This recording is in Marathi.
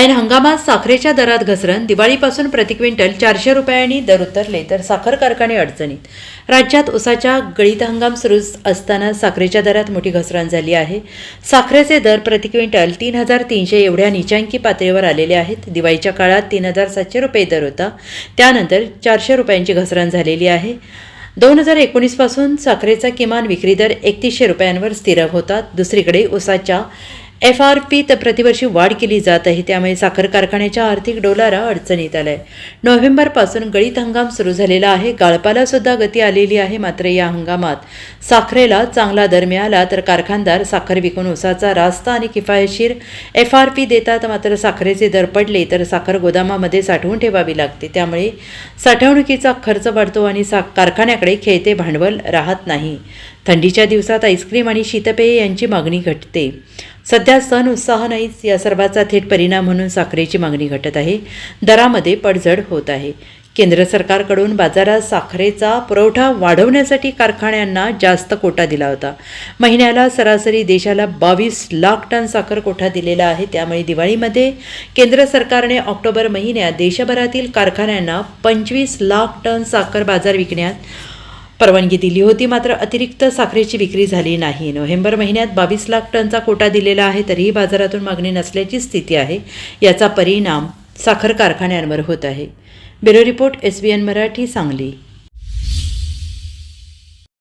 ऐन हंगामात साखरेच्या दरात घसरण दिवाळीपासून प्रति क्विंटल चारशे रुपयांनी दर उतरले तर साखर कारखाने अडचणीत. राज्यात उसाच्या गळीत हंगाम सुरू असताना साखरेच्या दरात मोठी घसरण झाली आहे. साखरेचे दर प्रति क्विंटल तीन हजार तीनशे एवढ्या निचांकी पातळीवर आलेले आहेत. दिवाळीच्या काळात तीन हजार सातशे रुपये दर होता. त्यानंतर चारशे रुपयांची घसरण झालेली आहे. दोन हजार एकोणीसपासून साखरेचा किमान विक्री दर एकतीसशे रुपयांवर स्थिर होता. दुसरीकडे उसाच्या एफ आर पीत प्रतिवर्षी वाढ केली जात आहे. त्यामुळे साखर कारखान्याच्या आर्थिक डोलारा अडचणीत आलाय. नोव्हेंबरपासून गळीत हंगाम सुरू झालेला आहे. गाळपाला सुद्धा गती आलेली आहे. मात्र या हंगामात साखरेला चांगला दर मिळाला तर कारखानदार साखर विकून उसाचा रास्ता आणि किफायतशीर एफ आर पी देतात. मात्र साखरेचे दर पडले तर साखर गोदामामध्ये साठवून ठेवावी लागते. त्यामुळे साठवणुकीचा खर्च वाढतो आणि सा कारखान्याकडे खेळते भांडवल राहत नाही. थंडीच्या दिवसात आईस्क्रीम आणि शीतपेय यांची मागणी घटते. सध्या सण उत्साह नाहीच या सर्वाचा थेट परिणाम म्हणून साखरेची मागणी घटत आहे. दरामध्ये पडझड होत आहे. केंद्र सरकारकडून बाजारात साखरेचा पुरवठा वाढवण्यासाठी कारखान्यांना जास्त कोटा दिला होता. महिन्याला सरासरी देशाला बावीस लाख टन साखर कोठा दिलेला आहे. त्यामुळे दिवाळीमध्ये केंद्र सरकारने ऑक्टोबर महिन्यात देशभरातील कारखान्यांना पंचवीस लाख टन साखर बाजार विकण्यात परवानगी दिली होती मात्र अतिरिक्त साखरेची विक्री झाली नाही. नोव्हेंबर महिन्यात बावीस लाख टनचा कोटा दिलेला आहे तरीही बाजारातून मागणी नसल्याची स्थिती आहे. याचा परिणाम साखर कारखान्यांवर होत आहे. Bureau report S B N Marathi Sangli.